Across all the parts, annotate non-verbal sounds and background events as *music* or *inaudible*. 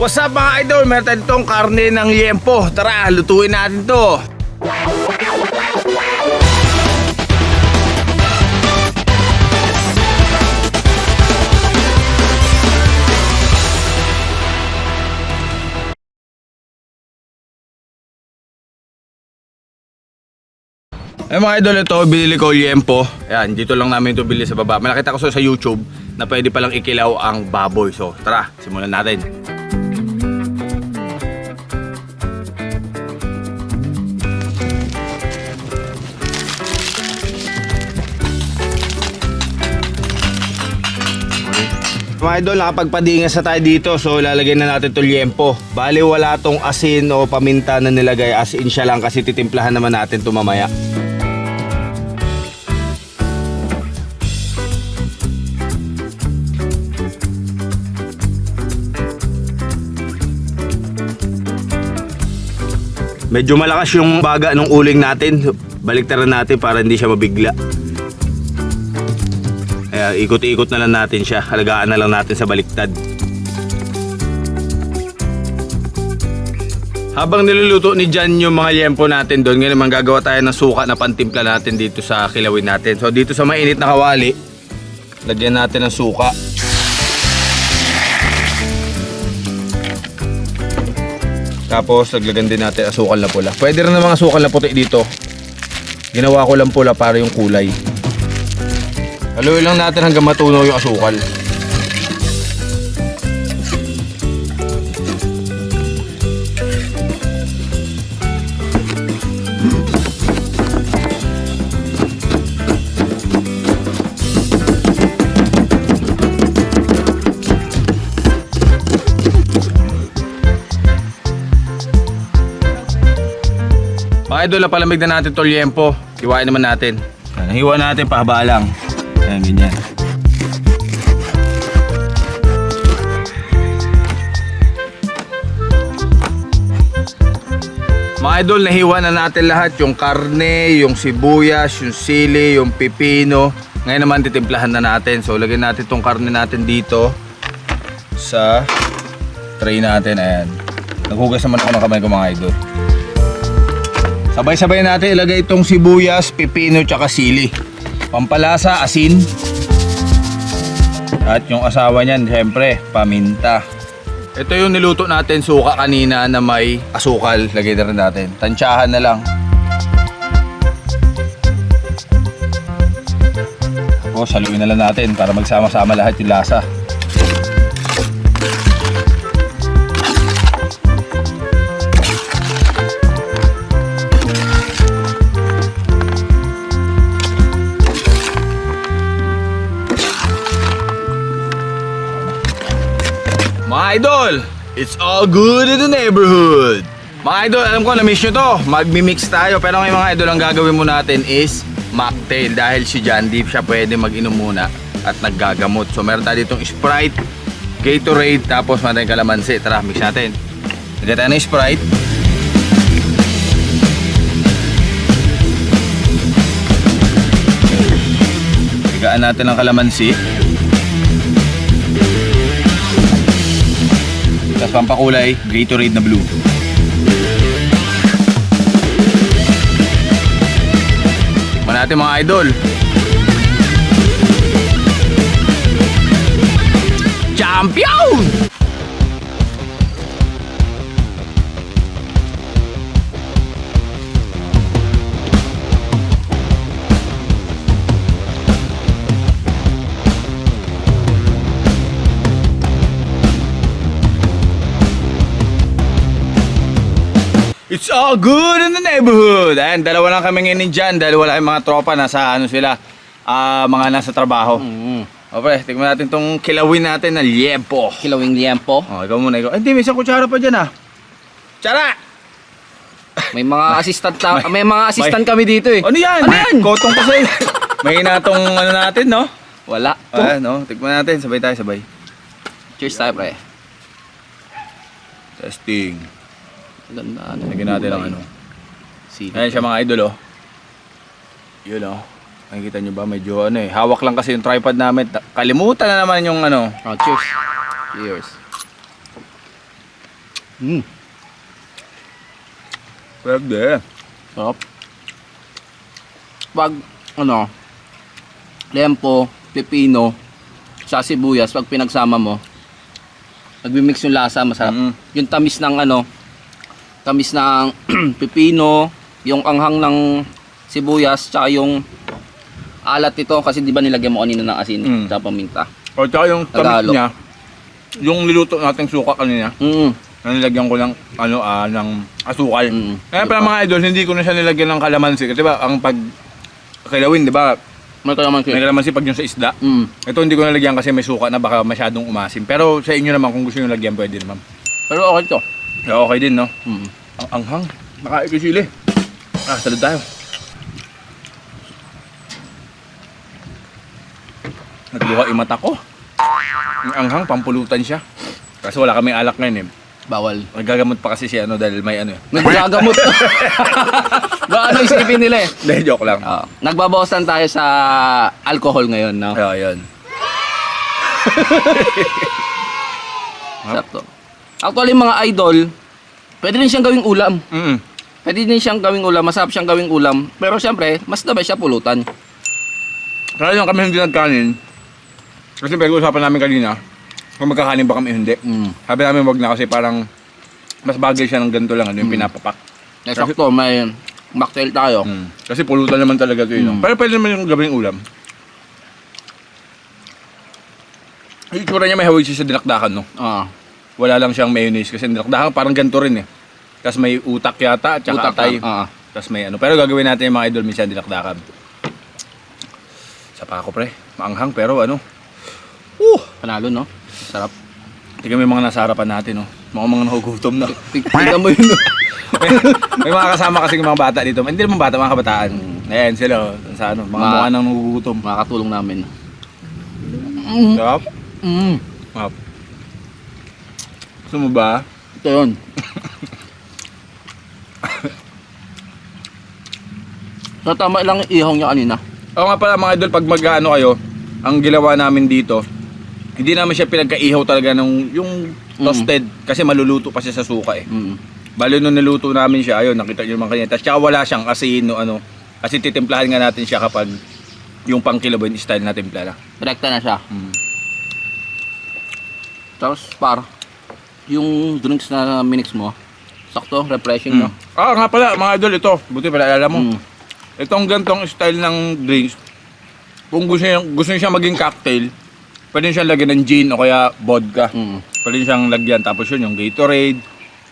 What's up mga idol? Meron tayo ditong karne ng liempo. Tara, lutuin natin to. Ay mga idol, ito, binili ko liempo. Ayan, dito lang namin ito bili sa baba. May nakita ko sa YouTube na pwede palang ikilaw ang baboy. So, tara, simulan natin. Mga idol, nakapagpadingas na tayo dito. So, lalagyan na natin itong liempo. Bali, wala tong asin o paminta na nilagay. As in siya lang kasi titimplahan naman natin ito mamaya. Medyo malakas yung baga ng uling natin. Baliktaran natin para hindi siya mabigla. Kaya ikot-ikot na lang natin siya. Halagaan na lang natin sa baliktad. Habang niluluto ni Jan yung mga liempo natin doon, ngayon naman gagawa tayo ng suka na pantimpla natin dito sa kilawin natin. So dito sa mainit na kawali, lagyan natin ng suka. Tapos naglagyan din natin asukal na pula. Pwede rin ng mga asukal na puti dito. Ginawa ko lang pula para yung kulay. Haluin lang natin hanggang matunaw yung asukal. Mga idol, palamig na natin to liempo. Hiwain naman natin. Hiwa natin pahaba lang. Ayan, ganyan. Mga idol, nahiwa na natin lahat. Yung karne, yung sibuyas, yung sili, yung pipino. Ngayon naman titimplahan na natin. So, lagyan natin tong karne natin dito sa tray natin. Ayan. Naghugas naman ako ng kamay ko mga idol. Sabay-sabay natin ilagay itong sibuyas, pipino, tsaka sili. Pampalasa, asin. At yung asawa niyan, siyempre, paminta. Ito yung niluto natin suka kanina na may asukal. Lagay na rin natin. Tansyahan na lang. Tapos haluin na lang natin para magsama-sama lahat yung lasa. Idol, it's all good in the neighborhood. Mga idol, alam ko na-miss nyo to. Magmi-mix tayo. Pero ngayon mga idol, ang gagawin mo natin is mocktail. Dahil si John Deep siya pwede mag-inom muna at naggagamot. So meron tayo ditong Sprite, Gatorade, tapos meron tayong kalamansi. Tara, mix natin. Lagyan tayo ng Sprite. Higaan natin ng kalamansi. Tapos pampakulay, Gatorade na blue. Tikman natin mga idol. Champion! It's all good in the neighborhood. Ayan, dalawa lang kami ngayon dyan dahil wala yung mga tropa nasa ano sila, ah, mga nasa trabaho. Mm. O pre, tignan natin tong kilawin natin na liempo. Kilawing liempo. Oh, ikaw muna, ikaw. Ay, hindi, may isang kutsara pa dyan ah. Tsara! May mga *laughs* assistant ta- may, mga assistant kami dito eh. Ano yan? Ano yan? Kotong pa sa'yo. *laughs* may hinatong ano natin, no? Wala. Ayan, no? Tignan natin, sabay tayo, sabay. Cheers tayo, pre. Testing. Ganda, ano. Lagyan natin ang ano. Sili. Ayan siya mga idol, oh. Yun, oh. Nakikita nyo ba? Medyo ano eh. Hawak lang kasi yung tripod namin. Ta- Kalimutan na naman yung ano. Oh, cheers. Cheers. Mm. Pwede. Sarap. Pag, ano, lempo, pepino, sa sibuyas, pag pinagsama mo, nagmi-mix yung lasa, masarap. Mm. Yung tamis ng ano, tamis ng *clears throat* pepino, yung anghang ng sibuyas, tsaka yung alat nito, kasi di ba nilagyan mo kanina ng asin, Mm. tsaka paminta. O tsaka yung tamis Tagalog. niya, yung niluto nating suka kanina, Mm. na nilagyan ko ng, ano, ah, ng asukal. Mm. Kaya pala mga idol, hindi ko na siya nilagyan ng kalamansi. Kasi ba, ang pag kilawin, di ba, May kalaman may kalamansi pag yung sa isda. Mm. Ito hindi ko nalagyan kasi may suka na baka masyadong umasim. Pero sa inyo naman, kung gusto nyo lagyan, pwede naman. Pero okay to. Okay din, no? Mm. Ang anghang. Nakain ko sili. Ah, salud tayo. Nagluha yung mata ko. Ang anghang, pampulutan siya. Kasi wala kami alak ngayon eh. Bawal. Nagagamot pa kasi siya ano dahil may ano eh. Naggagamot. Gaano *laughs* isipin nila eh. Dahil joke lang. Ah, nagbabawasan tayo sa alcohol ngayon, no? Kaya yan. Sarap to. Actually, mga idol, pwede rin siyang gawing ulam. Mm Pwede din siyang gawing ulam, masarap siyang gawing ulam. Pero siyempre, mas the best siya pulutan. Kaya lang kami hindi nagkanin. Kasi pag-uusapan namin kanina, kung magkakanin ba kami hindi. Mm. Sabi namin wag na kasi parang mas bagay siya ng ganito lang, ano yung pinapapak. Eksakto, may mocktail tayo. Mm. Kasi pulutan naman talaga ito yun. Mm. Pero pwede naman yung gawing ulam. Yung itsura niya may hawig siya sa dinakdakan, no? Ah, Wala lang siyang mayonnaise kasi dinakdakan parang ganito rin eh. Tapos may utak yata at saka utak atay. Ah, Tapos may ano. Pero gagawin natin yung mga idol minsan dinakdakan. Sa pa ako pre. Maanghang pero ano. Uh! panalo, no? Sarap. Tingnan mo yung mga nasa harapan natin, no? Mga mga nahugutom na. Tignan mo yun, no? *laughs* may, may mga kasama kasi mga bata dito. Hindi naman bata, mga kabataan. Ayan sila, oh, sa ano, mga Mga- mukha nang nagugutom. Makakatulong namin. Sarap. Mm. Sarap. Gusto mo ba? Ito yun. *laughs* so, tama lang ihong niya kanina. Oo nga pala mga idol, pag mag-ano kayo, ang ginawa namin dito, hindi namin siya pinagkaihaw talaga ng yung toasted kasi maluluto pa siya sa suka eh. Mm. Balo nung niluto namin siya, ayun, nakita niyo naman kanina. Tapos tsaka wala siyang asin no ano. Kasi titimplahan nga natin siya kapag yung pang kilawin style na timpla na. Direkta na siya. Mm. Tapos, par, yung drinks na minix mo, sakto, refreshing, no? Ah, nga pala, mga idol, ito. Buti pala, alam mo. Mm. Itong gantong style ng drinks, kung gusto niya, gusto niya maging cocktail, pwede niya lagyan ng gin o kaya vodka. Mm. Pwede siyang lagyan. Tapos yun, yung Gatorade,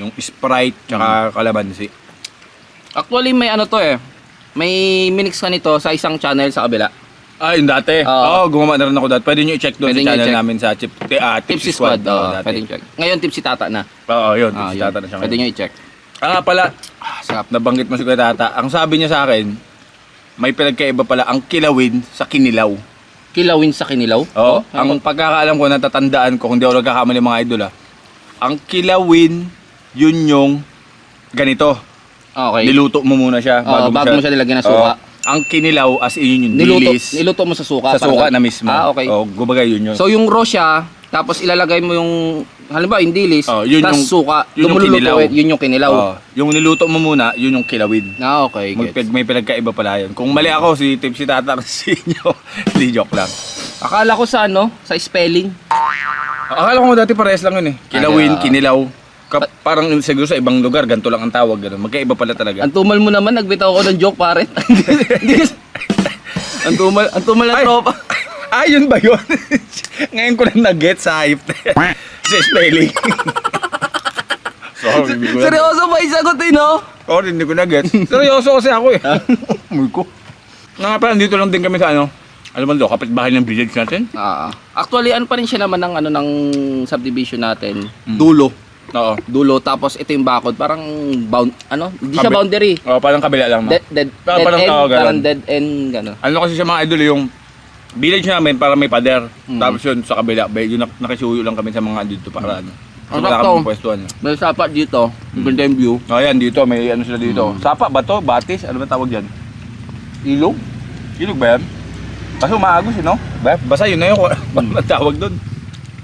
yung Sprite, tsaka kalamansi. Actually, may ano to eh. May minix ka nito sa isang channel sa kabila. Ah, yung dati. Oo. Oo, gumawa na rin ako dati. Pwede nyo i-check doon Pwede sa nyo channel i-check. namin sa Chip, ti- ah, Tipsy Squad. Oo, dati. pwede check. Ngayon, Tipsy Tata na. Oo, yun. Ah, Tipsy yun. Tata na siya Pwede ngayon. nyo i-check. Ah, pala, Ah, sarap. nabanggit mo si Kuya Tata. Ang sabi niya sa akin, may pinagkaiba pala ang kilawin sa kinilaw. Kilawin sa kinilaw? Oo. Oh, ang pagkakaalam ko, natatandaan ko, kung di ako nagkakamali mga idol ah. Ang kilawin, yun yung ganito. Okay. Niluto mo muna siya. Oo, bago mo siya nilagyan ng suka. Oo. Ang kinilaw, as in yun yung niluto, dilis. niluto mo sa suka. sa parang suka na mismo. Ah, okay. Oo, gumagay yun yun. So, yung raw siya, tapos ilalagay mo yung, halimbawa, yung dilis, Oh, yun tapos yung- suka, yun yung lumuluto, kinilaw. eh, yun yung kinilaw. Oo. yung niluto mo muna, yun yung kilawin. Ah, okay. May, Gets. may pinagkaiba pala yun. Kung mali ako, si Tip si Tata si inyo. *laughs* Hindi joke lang. Akala ko sa ano, sa spelling. Akala ko dati parehas lang yun eh. Kilawin, Ah. kinilaw. Ka- parang siguro sa ibang lugar, ganito lang ang tawag. Ganun. Magkaiba pala talaga. Ang tumal mo naman, nagbitaw ko ng joke, pare. *laughs* Ang tumal, ang tumal ng Ay! tropa. *laughs* Ah, yun ba yun? *laughs* Ngayon ko lang nag-get sa hype. sa spelling. Sorry, hindi ko na- Seryoso ba isagot eh, no? Sorry, hindi ko na-get. Seryoso kasi ako eh. Amoy ko. Nga pala, dito lang din kami sa ano. Alam mo do, kapitbahay ng village natin. Ah, actually, ano pa rin siya naman ng ano ng subdivision natin. Mm. Dulo. Oo. Dulo tapos ito yung bakod, parang bound ano, hindi siya Kabi- boundary. Oo, parang kabila lang. Dead dead, Ah, dead parang end, ganun. parang dead end gano'n. Ano kasi sa mga idol yung village namin para may pader. Mm. Tapos yun sa kabila, yun nak- nakisuyo lang kami sa mga dito para ano. So, Ang wala sakto. kami pwestuhan. May sapat dito, Mm. ganda yung view. Oh, yan dito, may ano sila dito. Mm. Sapa ba to? Batis? Ano ba tawag diyan? Ilog? Ilog ba yan? Kasi umaagos, eh, no? Ba- Basta yun na yun. *laughs* Ano tawag doon?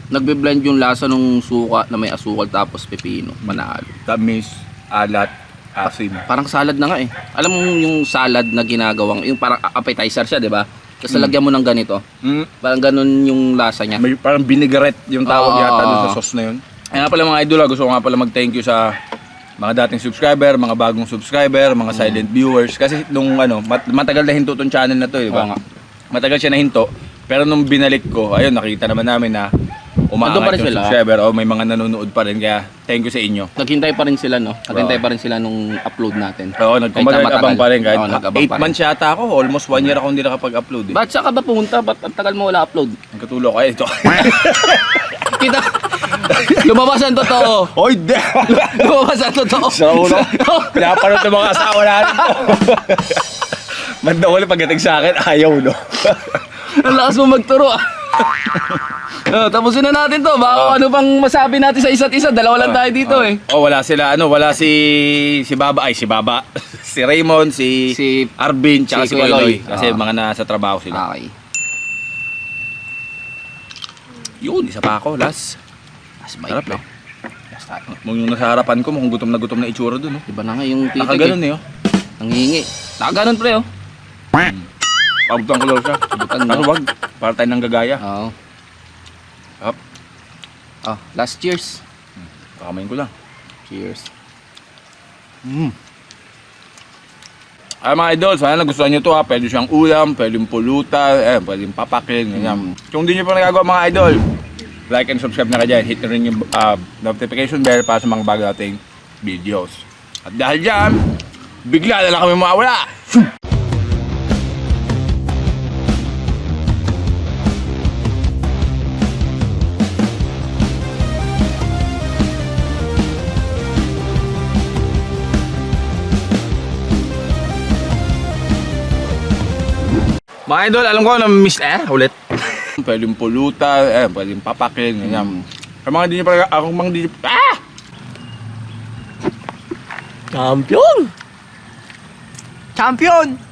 Nagbe-blend yung lasa ng suka na may asukal tapos pepino. Panalo. Tamis, alat, asim. Parang salad na nga eh. Alam mo yung salad na ginagawang, yung parang appetizer siya, di ba? Tapos lagyan mo ng ganito. Mm, Parang ganun yung lasa niya. may parang vinaigrette yung tawag Oo. yata dun sa sauce na yun. Ay nga pala mga idol, ah, gusto ko nga pala mag-thank you sa mga dating subscriber, mga bagong subscriber, mga silent viewers. Kasi nung ano, mat- matagal na hinto tong channel na to, di Oo ba? nga. Matagal siya na hinto. Pero nung binalik ko, ayun, nakita naman namin na Nandun pa umaangat rin yung sila. subscriber. O may mga nanonood pa rin. Kaya thank you sa inyo. Naghintay pa rin sila, no? Naghintay pa rin sila nung upload natin. Oo, nagkumbaga Kahit na abang matagal. pa rin. Kahit Oo, nag-abang 8 pa rin. months yata ako. Almost 1 year ako hindi nakapag-upload. Eh. Ba't saan ka ba pumunta? Ba't ang tagal mo wala upload? Ang katulog ay ito. *laughs* Kita, lumabas ang totoo. *laughs* Oy, de! *laughs* Lumabas ang totoo. Sa ulo. Pinaparot ng mga asawa natin to. Manda ko pagdating sa akin, ayaw, no? ang lakas mo magturo ah. *laughs* Oh, tapusin na natin to. Baka ano pang masabi natin sa isa't isa. Dalawa lang tayo dito eh. Oh, wala sila, ano, wala si si Baba, ay si Baba. *laughs* si Raymond, si, Si- Arvin, tsaka si si, Kuya Kuya Loy. Loy. Kasi Ah. mga nasa trabaho sila. Okay. Yun, isa pa ako, last. Mas Sarap bait eh. Last. Mung yung nasa harapan ko, mukhang gutom na gutom na itsura dun, no? Iba na nga yung titig Nakaganon eh. eh, oh. Nangingi. Nakaganon pre oh. Pabutan ko lang siya. Subukan Ano mo. wag? Para tayo ng gagaya. Oo. Up. Oh, last cheers. Pakamain ko lang. Cheers. Mm. Ay mga idol, sana nagustuhan nyo to ha. Pwede siyang ulam, pwede yung pulutan, eh, pwede yung papakin, ganyan. Kung hindi nyo pa nagagawa mga idol, like and subscribe na kayo dyan. Hit nyo rin yung ah, notification bell para sa mga bago nating videos. At dahil dyan, bigla na lang kami mawawala. Mga idol, alam ko na miss eh, ulit. *laughs* pwede yung pulutan, eh, pwede yung papakin, ganyan. Sa mga hindi nyo pa, ako mga hindi nyo, ah! Champion! Champion!